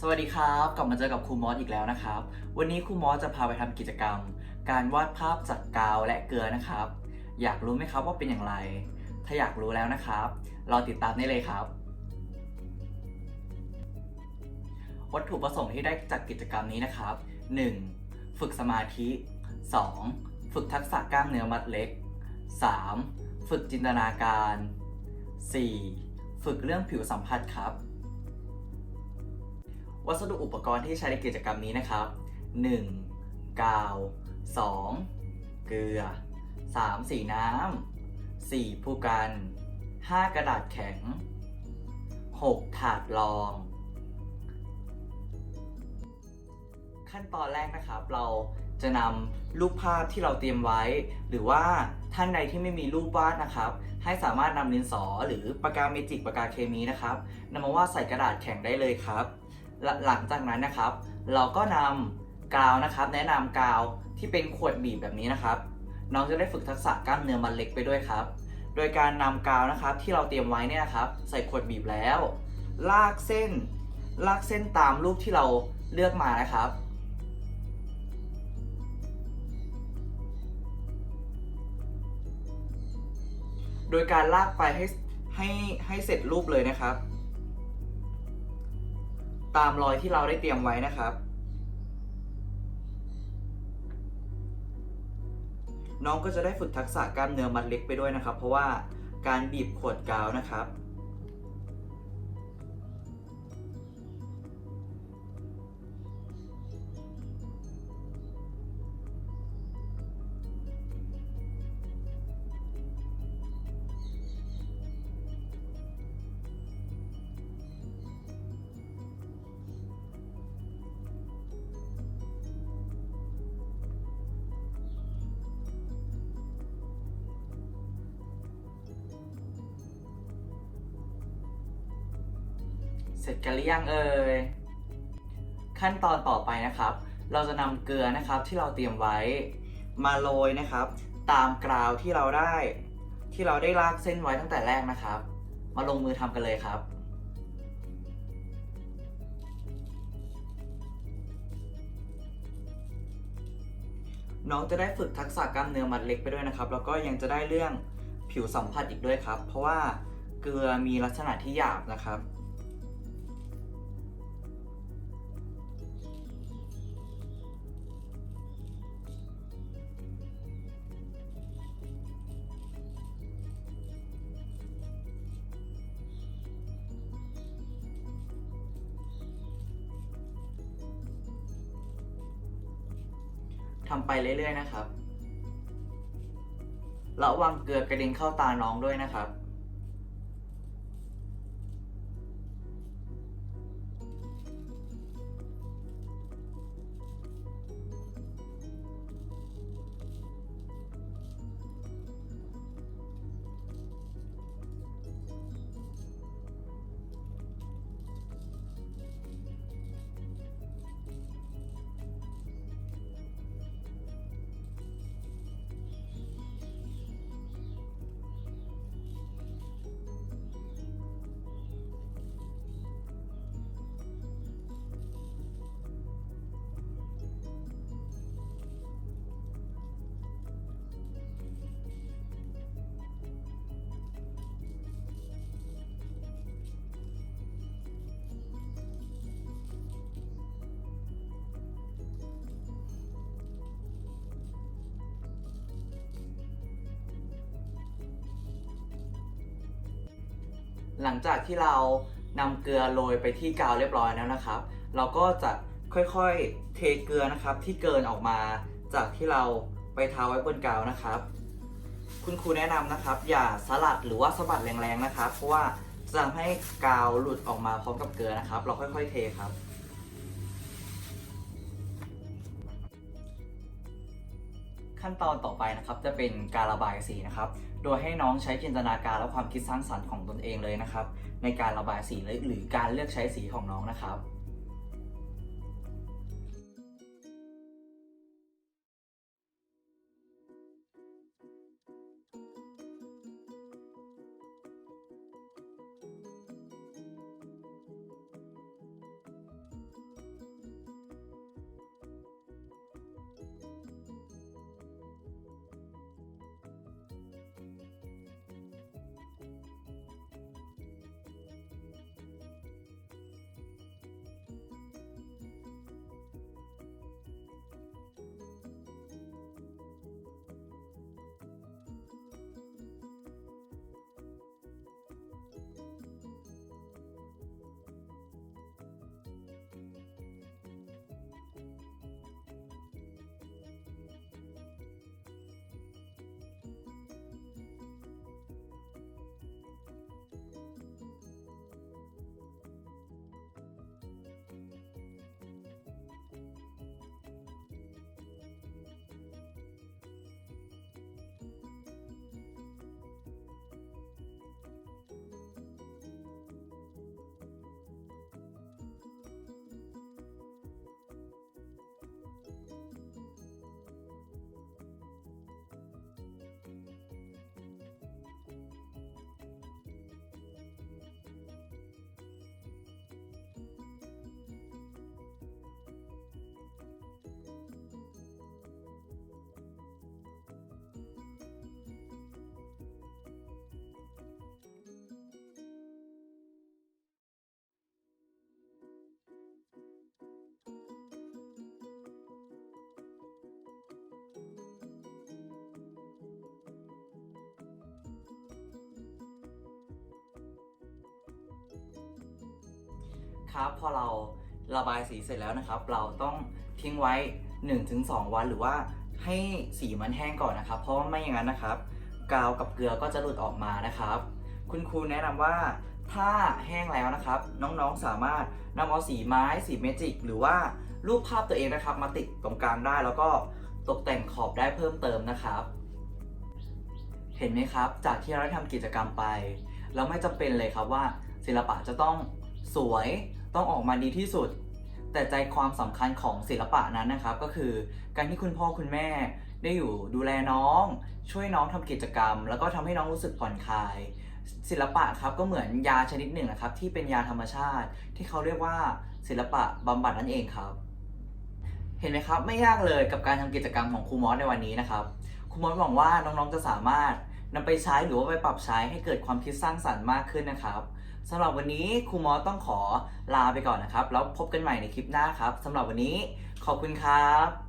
สวัสดีครับ กลับมาเจอกับครูมอสอีกแล้วนะครับ วันนี้ครูมอสจะพาไปทำกิจกรรม การวาดภาพจากกาวและเกลือนะครับ อยากรู้ไหมครับว่าเป็นอย่างไร ถ้าอยากรู้แล้วนะครับรอติดตามได้เลยครับ วัตถุประสงค์ที่ได้จากกิจกรรมนี้นะครับ 1. ฝึกสมาธิ 2. ฝึกทักษะกล้ามเนื้อมัดเล็ก 3. ฝึกจินตนาการ 4. ฝึกเรื่องผิวสัมผัสครับ วัสดุอุปกรณ์ที่ใช้ในกิจกรรมนี้นะครับ 1. กาว 2. เกลือ 3. สีน้ำ 4. ผู้กัน 5. กระดาษแข็ง 6. ถาดรอง ขั้นตอนแรกนะครับเราจะนำรูปภาพที่เราเตรียมไว้ หรือว่าท่านใดที่ไม่มีรูปวาดนะครับ ให้สามารถนำดินสอหรือปากกาเมจิกปากกาเคมีนะครับนำมาวาดใส่กระดาษแข็งได้เลยครับ หลังจากนั้นนะครับ เราก็นำกาวนะครับ แนะนำกาวที่เป็นขวดบีบแบบนี้นะครับ น้องจะได้ฝึกทักษะกล้ามเนื้อมัดเล็กไปด้วยครับ โดยการนำกาวนะครับที่เราเตรียมไว้เนี่ยครับ ใส่ขวดบีบแล้ว ลากเส้น ลากเส้นตามรูปที่เราเลือกมานะครับโดยการลากไปให้ให้ให้เสร็จรูปเลยนะครับ ตามรอยที่เราได้เตรียมไว้นะครับ น้องก็จะได้ฝึกทักษะกล้ามเนื้อมัดเล็กไปด้วยนะครับ เพราะว่าการบีบขวดกาวนะครับ สร็จกันหรือยังเอ่ย ขั้นตอนต่อไปนะครับ เราจะนำเกลือนะครับที่เราเตรียมไว้มาโรยนะครับ ตามกราวที่เราได้ ที่เราได้ลากเส้นไว้ตั้งแต่แรกนะครับ มาลงมือทำกันเลยครับน้องจะได้ฝึกทักษะกล้ามเนื้อมัดเล็กไปด้วยนะครับ แล้วก็ยังจะได้เรื่องผิวสัมผัสอีกด้วยครับ เพราะว่าเกลือมีลักษณะที่หยาบนะครับ ทำไปเรื่อยๆนะครับ ระวังเกลือกระเด็นเข้าตาน้องด้วยนะครับ หลังจากที่เรานำเกลือโรยไปที่กาวเรียบร้อยแล้วนะครับ เราก็จะค่อยๆเทเกลือนะครับ ที่เกินออกมาจากที่เราไปทาไว้บนกาวนะครับ คุณครูแนะนำนะครับ อย่าสลัดหรือว่าสะบัดแรงๆนะครับ เพราะว่าจะทำให้กาวหลุดออกมาพร้อมกับเกลือนะครับ เราค่อยๆเทครับ ขั้นตอนต่อไปนะครับจะเป็นการระบายสีนะครับ โดยให้น้องใช้จินตนาการและความคิดสร้างสรรค์ของตนเองเลยนะครับ ในการระบายสีหรือการเลือกใช้สีของน้องนะครับ นะครับ พอเราระบายสีเสร็จแล้วนะครับ เราต้องทิ้งไว้ 1-2 วันหรือว่าให้สีมันแห้งก่อนนะครับ เพราะว่าไม่อย่างนั้นนะครับ กาวกับเกลือก็จะหลุดออกมานะครับ คุณครูแนะนำว่าถ้าแห้งแล้วนะครับ น้องๆสามารถนำเอาสีไม้สีเมจิก หรือว่ารูปภาพตัวเองนะครับ มาติดตรงกลางได้ แล้วก็ตกแต่งขอบได้เพิ่มเติมนะครับ เห็นไหมครับ จากที่เราได้ทำกิจกรรมไป เราไม่จำเป็นเลยครับว่าศิลปะจะต้องสวย ต้องออกมาดีที่สุด แต่ใจความสำคัญของศิลปะนั้นนะครับ ก็คือการที่คุณพ่อคุณแม่ได้อยู่ดูแลน้อง ช่วยน้องทำกิจกรรม แล้วก็ทำให้น้องรู้สึกผ่อนคลาย ศิลปะครับก็เหมือนยาชนิดหนึ่งนะครับ ที่เป็นยาธรรมชาติ ที่เขาเรียกว่าศิลปะบำบัดนั่นเองครับ เห็นไหมครับไม่ยากเลยกับการทำกิจกรรมของครูมอสในวันนี้นะครับครูมอสหวังว่าน้องๆจะสามารถนำไปใช้หรือว่าไปปรับใช้ให้เกิดความคิดสร้างสรรค์มากขึ้นนะครับ สำหรับวันนี้ครูมอสต้องขอลาไปก่อนนะครับ แล้วพบกันใหม่ในคลิปหน้าครับสำหรับวันนี้ขอบคุณครับ